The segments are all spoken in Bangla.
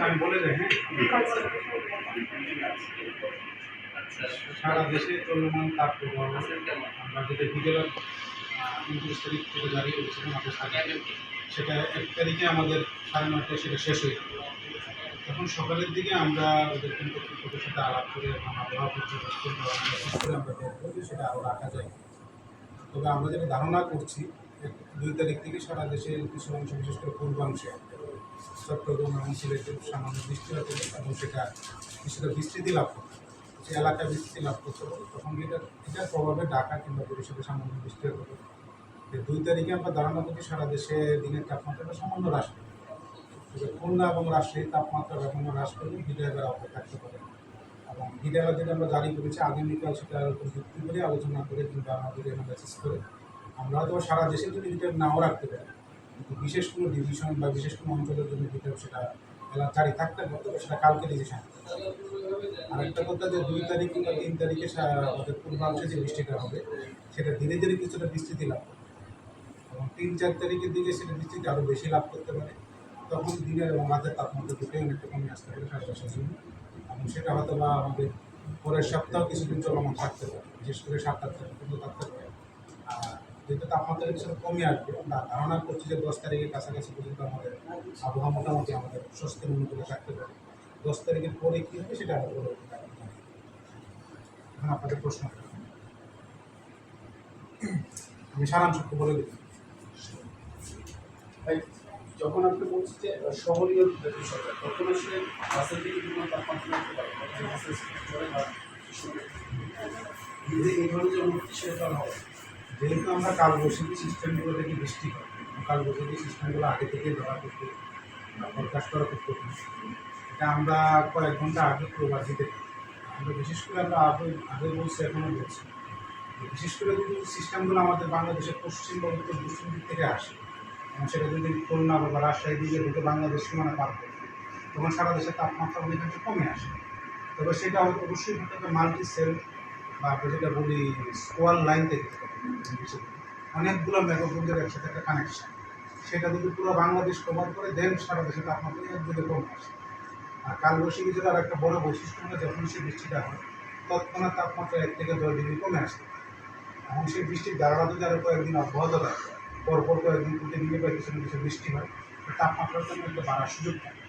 আমি বলে যাই হ্যাঁ? সারা দেশে চলমান তাপ প্রবাহ আমরা যেটা বিকেল উনত্রিশ তারিখ থেকে জারি করেছিলাম সাথে সেটা এক তারিখে আমাদের সাড়ে নয়টায় সেটা শেষ হয়ে যাবে। তখন সকালের দিকে আমরা ওদের কর্তৃপক্ষের সাথে আলাপ করে এবং আবহাওয়া পর্যবেক্ষণ আমরা সেটা আরও রাখা যায় তবে আমরা যেটা ধারণা করছি দুই তারিখ থেকে সারা দেশের কিছু অংশ বিশেষ পূর্বাংশে চট্টগ্রাম এবং সিলেটে সামান্য বৃষ্টি হতে পারে এবং সেটা কিছুটা বিস্তৃতি লাভ করবে যে এলাকা বিস্তৃতি লাভ করতে তখন এটা, এটার প্রভাবে ঢাকা কিংবা বরিশালে সামান্য বৃষ্টি হতে পারে। যে দুই তারিখে আমরা ধারণা করছি সারা দেশে দিনের তাপমাত্রাটা সামান্য হ্রাস পাবে। খুলনা এবং রাজশাহীর তাপমাত্রা এখনও হ্রাস করলে হিটাগার অপর থাকতে পারে। এবং হিটাগার যেটা আমরা জারি করেছি, আগামীকাল সেটার উপর ভিত্তি করে আলোচনা করে কিংবা আমাদের অ্যানালাইসিস করে আমরা হয়তো সারা দেশের জন্য হিটার নাও রাখতে পারি। কিন্তু বিশেষ কোনো ডিভিশন বা বিশেষ কোনো অঞ্চলের জন্য হিটার সেটা এলাকা জারি থাকতে পারে তবে সেটা কালকে ডিসিশন আর একটা কথা যে দুই তারিখ কিংবা তিন তারিখে আমাদের পূর্বাংশে যে বৃষ্টিটা হবে, সেটা ধীরে ধীরে কিছুটা বিস্তৃতি লাভ করবে। এবং তিন চার তারিখের দিকে সেটা বিস্তৃতি আরও বেশি লাভ করতে পারে। তখন দিনের এবং রাতের তাপমাত্রা দুটোই অনেকটা কমে আসতে পারে সারা দেশের জন্য। এবং সেটা হয়তো বা আমাদের পরের সপ্তাহ কিছুদিন চলমান থাকতে পারে। বিশেষ করে সাত আট তারিখ পর্যন্ত থাকতে পারে। আর যেহেতু তাপমাত্রা কিছুটা কমে আসবে আমরা ধারণা করছি যে দশ তারিখের কাছাকাছি পর্যন্ত আমাদের আবহাওয়া মোটামুটি আমাদের স্বস্তির অনুকূলে থাকতে পারে। দশ তারিখের পরে কী হবে সেটা দিতে এখন আপনাদের প্রশ্ন। আমি সারাংশকে বলে দিই। যখন আপনি বলছেন যে শহরীয় বিষয়টা তখন আসলে বাসের দিকে বিভিন্ন তাপমাত্রা যদি এই ধরনের উন্নতি সেটা হয় যেহেতু আমরা কালবৈশাখী সিস্টেমগুলো থেকে বৃষ্টি হয় কালবৈশাখী সিস্টেমগুলো আগে থেকে ধরা করতে ফরকাস্ট করা করতে এটা আমরা কয়েক ঘণ্টা আগে প্রবাসী থেকে আমরা বিশেষ করে আমরা আগে আগে বলছি, এখনও বলছি। বিশেষ করে যদি সিস্টেমগুলো আমাদের বাংলাদেশের পশ্চিমবঙ্গ বা পশ্চিম দিক থেকে আসে সেটা যদি খুলনা বা রাজশাহী দিকে ঢুকে বাংলাদেশ সীমানা পার করে, তখন সারা দেশের তাপমাত্রা অনেকাংশে কমে আসে। তবে সেটা অবশ্যই মাল্টি সেল বা আমরা যেটা বলি, স্কোয়ার লাইন থেকে অনেকগুলো মেগাপুঞ্জের একসাথে একটা কানেকশন সেটা যদি পুরো বাংলাদেশ কভার করে দেন সারা দেশে তাপমাত্রা এক দিকে কমে আসে। আর কালবৈশাখী আর একটা বড় বৈশিষ্ট্য হলো, যখন সে বৃষ্টিটা হয়, তৎক্ষণাৎ তাপমাত্রা এক থেকে দশ ডিগ্রি কমে আসে এবং সেই বৃষ্টির ধারণা যদি আরও কয়েকদিন অব্যাহত থাকে, পরপর কয়েকদিন প্রতিদিনই বা কিছু না কিছু বৃষ্টি হয় তাপমাত্রার জন্য একটা বাড়ার সুযোগ থাকে।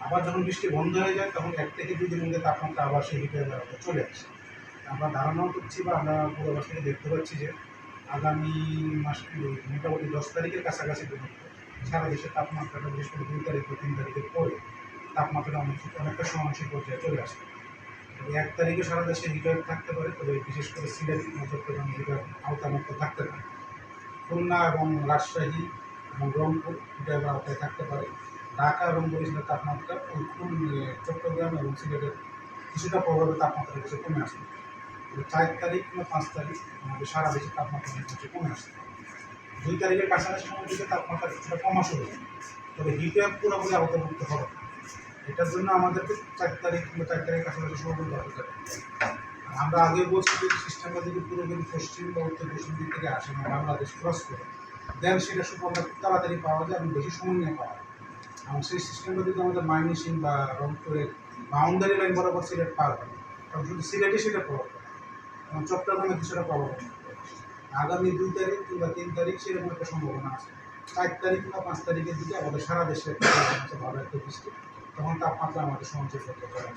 আবার যখন বৃষ্টি বন্ধ হয়ে যায়, তখন এক থেকে দুই দিনের মধ্যে তাপমাত্রা আবার সেই হিটের বেড়াতে চলে আসে। আমরা ধারণাও করছি বা আমরা পূর্বাভাস থেকে দেখতে পাচ্ছি যে আগামী মাস মোটামুটি দশ তারিখের কাছাকাছি পর্যন্ত সারা দেশের তাপমাত্রাটা বিশেষ করে দুই তারিখ বা তিন তারিখের পরে তাপমাত্রাটা অনেক অনেকটা সমাংশিক পর্যায়ে চলে আসে তবে এক তারিখে সারা দেশে হিটার থাকতে পারে, তবে বিশেষ করে সিলেট চট্টগ্রাম হিটার আওতামুক্ত থাকতে পারে। খুলনা এবং রাজশাহী এবং রংপুর হিটার আওতায় থাকতে পারে। ঢাকা এবং বরিশালের তাপমাত্রা চট্টগ্রাম এবং সিলেটের কিছুটা প্রভাবে তাপমাত্রা কিছু কমে আসবে। চার তারিখ কিংবা পাঁচ তারিখ আমাদের সারা দেশে তাপমাত্রা কিছু কমে আসবে দুই তারিখের কাছাকাছি সময় দিকে তাপমাত্রা কিছুটা কমা শুরু হবে তবে হিটওয়েভ পুরোপুরি আওতাভুক্ত হবে না। এটার জন্য আমাদেরকে চার তারিখ কিংবা চার তারিখের কাছাকাছি সময় পর্যন্ত হবে। আমরা আগে বলছি যে সিস্টেমটা যদি পুরোপুরি পশ্চিম বা উত্তর পশ্চিম দিক থেকে আসে এবং বাংলাদেশ ক্রস করে দেন সেটা সুফলটা খুব তাড়াতাড়ি পাওয়া যায় এবং বেশি সময় নিয়ে পাওয়া যায় এবং সেই সিস্টেমটা যদি আমাদের মাইনিসিং বা রংপুরের বাউন্ডারি লাইন বরাবর সিলেট পার হয় কারণ শুধু সিলেটে সেটা প্রভাব চট্টগ্রামে কিছুটা প্রবলেম আগামী দুই তারিখ কিংবা তিন তারিখ সেরকম একটা সম্ভাবনা আছে। চার তারিখ বা পাঁচ তারিখের দিকে আমাদের সারা দেশে ভালো একটা বৃষ্টি। তখন তাপমাত্রা আমাদের সঞ্চয় করতে পারে।